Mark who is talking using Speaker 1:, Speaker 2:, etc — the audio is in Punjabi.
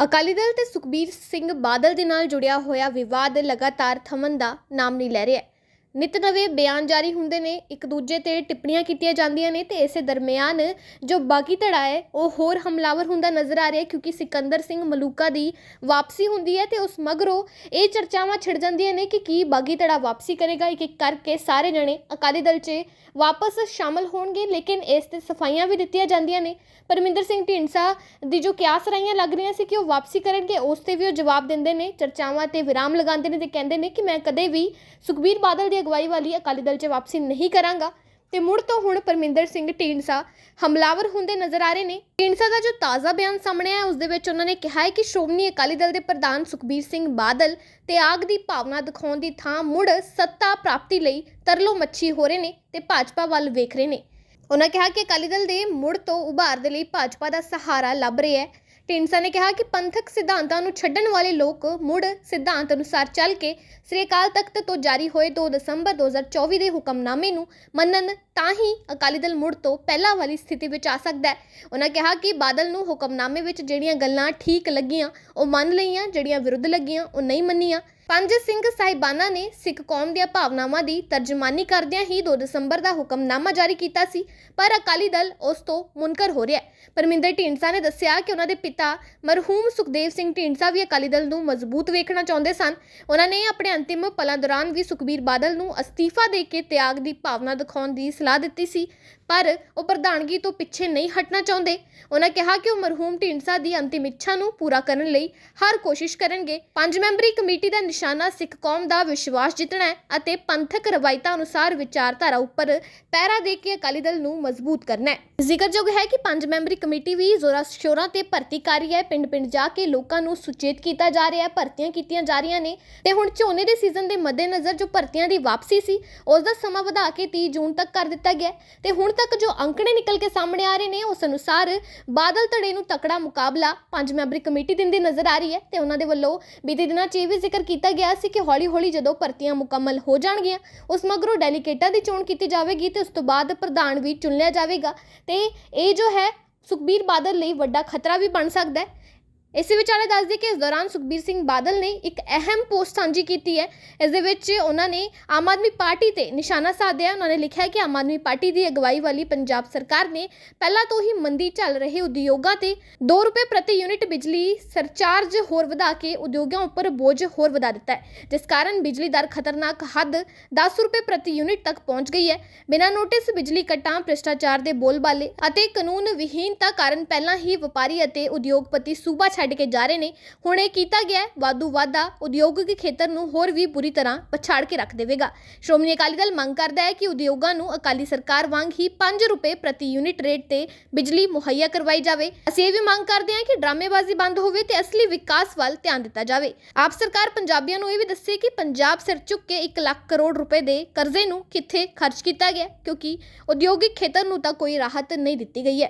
Speaker 1: ਅਕਾਲੀ ਦਲ ਤੇ ਸੁਖਬੀਰ ਸਿੰਘ ਬਾਦਲ ਦੇ ਨਾਲ ਜੁੜਿਆ ਹੋਇਆ ਵਿਵਾਦ ਲਗਾਤਾਰ ਥਮਨ ਦਾ ਨਾਮ ਨਹੀਂ ਲੈ ਰਿਹਾ। ਨਿਤ ਨਵੇਂ ਬਿਆਨ ਜਾਰੀ ਹੁੰਦੇ ਨੇ, ਇੱਕ ਦੂਜੇ ਤੇ ਟਿੱਪਣੀਆਂ ਕੀਤੀਆਂ ਜਾਂਦੀਆਂ ਨੇ ਤੇ ਇਸੇ ਦਰਮਿਆਨ ਜੋ ਬਾਗੀ ਧੜਾ ਹੈ, ਉਹ ਹੋਰ ਹਮਲਾਵਰ ਹੁੰਦਾ ਨਜ਼ਰ ਆ ਰਿਹਾ ਕਿਉਂਕਿ ਸਿਕੰਦਰ ਸਿੰਘ ਮਲੂਕਾ ਦੀ ਵਾਪਸੀ ਹੁੰਦੀ ਹੈ ਤੇ ਉਸ ਮਗਰੋਂ ਇਹ ਚਰਚਾਵਾਂ ਛਿੜ ਜਾਂਦੀਆਂ ਨੇ ਕਿ ਕੀ ਬਾਗੀ ਧੜਾ ਵਾਪਸੀ ਕਰੇਗਾ, ਇੱਕ ਇੱਕ ਕਰਕੇ ਸਾਰੇ ਜਣੇ ਅਕਾਲੀ ਦਲ 'ਚ ਵਾਪਸ ਸ਼ਾਮਲ ਹੋਣਗੇ, ਲੇਕਿਨ ਇਸ ਤੇ ਸਫਾਈਆਂ ਵੀ ਦਿੱਤੀਆਂ ਜਾਂਦੀਆਂ ਨੇ। ਪਰਮਿੰਦਰ ਸਿੰਘ ਢੀਂਡਸਾ ਦੀ ਜੋ ਕਿਆਸ ਰਾਈਆਂ ਲੱਗ ਰਹੀਆਂ ਸੀ ਕਿ ਉਹ ਵਾਪਸੀ ਕਰਨਗੇ, ਉਸ ਤੇ ਵੀ ਉਹ ਜਵਾਬ ਦਿੰਦੇ ਨੇ, ਚਰਚਾਵਾਂ ਤੇ ਵਿਰਾਮ ਲਗਾਉਂਦੇ ਨੇ ਤੇ ਕਹਿੰਦੇ ਨੇ ਕਿ ਮੈਂ ਕਦੇ ਵੀ ਸੁਖਬੀਰ ਬਾਦਲ ਦੀ ਅਗਵਾਈ ਵਾਲੀ ਅਕਾਲੀ ਦਲ 'ਚ ਵਾਪਸੀ ਨਹੀਂ ਕਰਾਂਗਾ। ਤੇ ਮੁੜ ਤੋਂ ਹੁਣ ਪਰਮਿੰਦਰ ਸਿੰਘ ਢੀਂਡਸਾ ਹਮਲਾਵਰ ਹੁੰਦੇ ਨਜ਼ਰ ਆ ਰਹੇ ਨੇ। ਢੀਂਡਸਾ ਦਾ ਜੋ ਤਾਜ਼ਾ ਬਿਆਨ ਸਾਹਮਣੇ ਆਇਆ, ਉਸ ਦੇ ਵਿੱਚ ਉਹਨਾਂ ਨੇ ਕਿਹਾ ਹੈ ਕਿ ਸ਼੍ਰੋਮਣੀ ਅਕਾਲੀ ਦਲ ਦੇ ਪ੍ਰਧਾਨ ਸੁਖਬੀਰ ਸਿੰਘ ਬਾਦਲ ਤੇ ਆਗ ਦੀ ਭਾਵਨਾ ਦਿਖਾਉਣ ਦੀ ਥਾਂ ਮੁੜ ਸੱਤਾ ਪ੍ਰਾਪਤੀ ਲਈ ਤਰਲੋ ਮੱਛੀ ਹੋ ਰਹੇ ਨੇ ਤੇ ਭਾਜਪਾ ਵੱਲ ਵੇਖ ਰਹੇ ਨੇ। ਉਹਨਾਂ ਕਿਹਾ ਕਿ ਅਕਾਲੀ ਦਲ ਦੇ ਮੁੜ ਤੋਂ ਉਭਾਰ ਦੇ ਲਈ ਭਾਜਪਾ ਦਾ ਸਹਾਰਾ ਲੱਭ ਰਿਹਾ ਹੈ। ਢੀਂਡਸਾ ਨੇ ਕਿਹਾ ਕਿ ਪੰਥਕ ਸਿਧਾਂਤਾਂ ਨੂੰ ਛੱਡਣ ਵਾਲੇ ਲੋਕ ਮੁੜ ਸਿਧਾਂਤ ਅਨੁਸਾਰ ਚੱਲ ਕੇ ਸ੍ਰੀ ਅਕਾਲ ਤਖਤ ਤੋਂ ਜਾਰੀ ਹੋਏ 2 ਦਸੰਬਰ 2024 ਦੇ ਹੁਕਮਨਾਮੇ ਨੂੰ ਮੰਨਣ, ਤਾਂ ਹੀ ਅਕਾਲੀ ਦਲ ਮੁੜ ਤੋਂ ਪਹਿਲਾਂ ਵਾਲੀ ਸਥਿਤੀ ਵਿੱਚ ਆ ਸਕਦਾ ਹੈ। ਉਹਨਾਂ ਕਿਹਾ ਕਿ ਬਾਦਲ ਨੂੰ ਹੁਕਮਨਾਮੇ ਵਿੱਚ ਜਿਹੜੀਆਂ ਗੱਲਾਂ ਠੀਕ ਲੱਗੀਆਂ, ਉਹ ਮੰਨ ਲਈਆਂ, ਜਿਹੜੀਆਂ ਵਿਰੁੱਧ ਲੱਗੀਆਂ, ਉਹ ਨਹੀਂ ਮੰਨੀਆਂ। ਪੰਜ ਸਿੰਘ ਸਾਹਿਬਾਨਾਂ ਨੇ ਸਿੱਖ ਕੌਮ ਦੀਆਂ ਭਾਵਨਾਵਾਂ ਦੀ ਤਰਜਮਾਨੀ ਕਰਦਿਆਂ ਹੀ 2 ਦਸੰਬਰ ਦਾ ਹੁਕਮਨਾਮਾ ਜਾਰੀ ਕੀਤਾ ਸੀ, ਪਰ ਅਕਾਲੀ ਦਲ ਉਸ ਤੋਂ ਮੁਨਕਰ ਹੋ ਰਿਹਾ ਹੈ। ਪਰਮਿੰਦਰ ਢੀਂਡਸਾ ਨੇ ਦੱਸਿਆ ਕਿ ਉਹਨਾਂ ਦੇ ਪਿਤਾ ਮਰਹੂਮ ਸੁਖਦੇਵ ਸਿੰਘ ਢੀਂਡਸਾ ਵੀ ਅਕਾਲੀ ਦਲ ਨੂੰ ਮਜ਼ਬੂਤ ਵੇਖਣਾ ਚਾਹੁੰਦੇ ਸਨ। ਉਹਨਾਂ ਨੇ ਆਪਣੇ ਅੰਤਿਮ ਪਲਾਂ ਦੌਰਾਨ ਵੀ ਸੁਖਬੀਰ ਬਾਦਲ ਨੂੰ ਅਸਤੀਫਾ ਦੇ ਕੇ ਤਿਆਗ ਦੀ ਭਾਵਨਾ ਦਿਖਾਉਣ ਦੀ ਸਲਾਹ ਦਿੱਤੀ ਸੀ। ਪਰ ਉਹ ਪ੍ਰਧਾਨਗੀ ਤੋਂ ਪਿੱਛੇ ਨਹੀਂ ਹਟਣਾ ਚਾਹੁੰਦੇ। ਉਹਨਾਂ ਕਿਹਾ ਕਿ ਉਹ ਮਰਹੂਮ ਢੀਂਡਸਾ ਦੀ ਅੰਤਿਮ ਇੱਛਾ ਨੂੰ ਪੂਰਾ ਕਰਨ ਲਈ ਹਰ ਕੋਸ਼ਿਸ਼ ਕਰਨਗੇ। ਪੰਜ ਮੈਂਬਰੀ ਕਮੇਟੀ ਦਾ ਨਿਸ਼ਾਨਾ ਸਿੱਖ ਕੌਮ ਦਾ ਵਿਸ਼ਵਾਸ ਜਿੱਤਣਾ ਹੈ ਅਤੇ ਪੰਥਕ ਰਵਾਇਤਾਂ ਅਨੁਸਾਰ ਵਿਚਾਰਧਾਰਾ ਉੱਪਰ ਪਹਿਰਾ ਦੇ ਕੇ ਅਕਾਲੀ ਦਲ ਨੂੰ ਮਜ਼ਬੂਤ ਕਰਨਾ ਹੈ। ਜ਼ਿਕਰਯੋਗ ਹੈ ਕਿ ਪੰਜ ਮੈਂਬਰੀ ਕਮੇਟੀ ਵੀ ਜ਼ੋਰਾਂ ਸ਼ੋਰਾਂ ਤੇ ਭਰਤੀ ਕਰ ਰਹੀ ਹੈ। ਪਿੰਡ-ਪਿੰਡ ਜਾ ਕੇ ਲੋਕਾਂ ਨੂੰ ਸੁਚੇਤ ਕੀਤਾ ਜਾ ਰਿਹਾ ਹੈ। ਭਰਤੀਆਂ ਕੀਤੀਆਂ ਜਾ ਰਹੀਆਂ ਨੇ ਤੇ ਹੁਣ ਝੋਨੇ ਦੇ ਸੀਜ਼ਨ ਦੇ ਮੱਦੇਨਜ਼ਰ ਜੋ ਭਰਤੀਆਂ ਦੀ ਵਾਪਸੀ ਸੀ, ਉਸ ਦਾ ਸਮਾਂ ਵਧਾ ਕੇ 30 ਜੂਨ ਤੱਕ ਕਰ ਦਿੱਤਾ ਗਿਆ ਹੈ। ਤੇ ਹੁਣ ਤੱਕ ਜੋ ਅੰਕੜੇ ਨਿਕਲ ਕੇ ਸਾਹਮਣੇ ਆ ਰਹੇ ਨੇ, ਉਸ ਅਨੁਸਾਰ ਬਾਦਲ ਧੜੇ ਨੂੰ ਤਕੜਾ ਮੁਕਾਬਲਾ ਪੰਜ ਮੈਂਬਰੀ ਕਮੇਟੀ ਦਿੰਦੀ ਨਜ਼ਰ ਆ ਰਹੀ ਹੈ ਤੇ ਉਹਨਾਂ ਦੇ ਵੱਲੋਂ ਬੀਤੇ ਦਿਨਾਂ 'ਚ ਇਹ ਵੀ ਜ਼ਿਕਰ ਕੀਤਾ ਗਿਆ ਸੀ ਕਿ ਹੌਲੀ-ਹੌਲੀ ਜਦੋਂ ਭਰਤੀਆਂ ਮੁਕੰਮਲ ਹੋ ਜਾਣਗੀਆਂ, ਉਸ ਮਗਰੋਂ ਡੈਲੀਗੇਟਾਂ ਦੀ ਚੋਣ ਕੀਤੀ ਜਾਵੇਗੀ ਤੇ ਉਸ ਤੋਂ ਬਾਅਦ ਪ੍ਰਧਾਨ ਵੀ ਚੁਣ ਲਿਆ ਜਾਵੇਗਾ ਤੇ ਇਹ ਜੋ ਹੈ, ਸੁਖਬੀਰ ਬਾਦਲ ਲਈ ਵੱਡਾ ਖਤਰਾ ਵੀ ਬਣ ਸਕਦਾ ਹੈ। ਇਸੇ ਵਿਚਾਲੇ ਦੱਸ ਦਈਏ ਕਿ ਇਸ ਦੌਰਾਨ ਸੁਖਬੀਰ ਸਿੰਘ ਬਾਦਲ ਨੇ ਇੱਕ ਅਹਿਮ ਪੋਸਟ ਸਾਂਝੀ ਕੀਤੀ ਹੈ। ਇਸ ਦੇ ਵਿੱਚ ਉਹਨਾਂ ਨੇ ਆਮ ਆਦਮੀ ਪਾਰਟੀ ਤੇ ਨਿਸ਼ਾਨਾ ਸਾਧਿਆ। ਉਹਨਾਂ ਨੇ ਲਿਖਿਆ ਕਿ ਆਮ ਆਦਮੀ ਪਾਰਟੀ ਦੀ ਅਗਵਾਈ ਵਾਲੀ ਪੰਜਾਬ ਸਰਕਾਰ ਨੇ ਪਹਿਲਾਂ ਤੋਂ ਹੀ ਮੰਦੀ ਚੱਲ ਰਹੇ ਉਦਯੋਗਾਂ ਤੇ 2 ਰੁਪਏ ਪ੍ਰਤੀ ਯੂਨਿਟ ਬਿਜਲੀ ਸਰਚਾਰਜ ਹੋਰ ਵਧਾ ਕੇ ਉਦਯੋਗਾਂ ਉੱਪਰ ਬੋਝ ਹੋਰ ਵਧਾ ਦਿੱਤਾ ਹੈ। ਜਿਸ ਕਾਰਨ ਬਿਜਲੀ ਦਰ ਖਤਰਨਾਕ ਹੱਦ 10 ਰੁਪਏ ਪ੍ਰਤੀ ਯੂਨਿਟ ਤੱਕ ਪਹੁੰਚ ਗਈ ਹੈ। ਬਿਨਾਂ ਨੋਟਿਸ ਬਿਜਲੀ ਕੱਟਾਂ, ਭ੍ਰਿਸ਼ਟਾਚਾਰ ਦੇ ਬੋਲਬਾਲੇ ਅਤੇ ਕਾਨੂੰਨ ਵਿਹੀਨਤਾ ਕਾਰਨ ਪਹਿਲਾਂ ਹੀ ਵਪਾਰੀ ਅਤੇ ਉਦਯੋਗਪਤੀ ਸੂਬਾ ਛੱਡ ਕੇ ਜਾ ਰਹੇ ਨੇ। ਹੁਣ ਇਹ ਕੀਤਾ ਗਿਆ ਵਾਧੂ ਵਾਧਾ ਉਦਯੋਗਿਕ ਖੇਤਰ ਨੂੰ ਹੋਰ ਵੀ ਬੁਰੀ ਤਰ੍ਹਾਂ ਪਛਾੜ ਕੇ ਰੱਖ ਦੇਵੇਗਾ। ਸ਼੍ਰੋਮਣੀ ਅਕਾਲੀ ਦਲ ਮੰਗ ਕਰਦਾ ਹੈ ਕਿ ਉਦਯੋਗਾਂ ਨੂੰ ਅਕਾਲੀ ਸਰਕਾਰ ਵਾਂਗ ਹੀ 5 ਰੁਪਏ ਪ੍ਰਤੀ ਯੂਨਿਟ ਰੇਟ ਤੇ ਬਿਜਲੀ ਮੁਹੱਈਆ ਕਰਵਾਈ ਜਾਵੇ। ਅਸੀਂ ਇਹ ਵੀ ਮੰਗ ਕਰਦੇ ਹਾਂ ਕਿ ਡਰਾਮੇਬਾਜ਼ੀ ਬੰਦ ਹੋਵੇ ਤੇ ਅਸਲੀ ਵਿਕਾਸ ਵੱਲ ਧਿਆਨ ਦਿੱਤਾ ਜਾਵੇ। ਆਪ ਸਰਕਾਰ ਪੰਜਾਬੀਆਂ ਨੂੰ ਇਹ ਵੀ ਦੱਸੇ ਕਿ ਪੰਜਾਬ ਸਿਰ ਚੁੱਕ ਕੇ 1 ਲੱਖ ਕਰੋੜ ਰੁਪਏ ਦੇ ਕਰਜ਼ੇ ਨੂੰ ਕਿੱਥੇ ਖਰਚ ਕੀਤਾ ਗਿਆ, ਕਿਉਂਕਿ ਉਦਯੋਗਿਕ ਖੇਤਰ ਨੂੰ ਤਾਂ ਕੋਈ ਰਾਹਤ ਨਹੀਂ ਦਿੱਤੀ ਗਈ ਹੈ।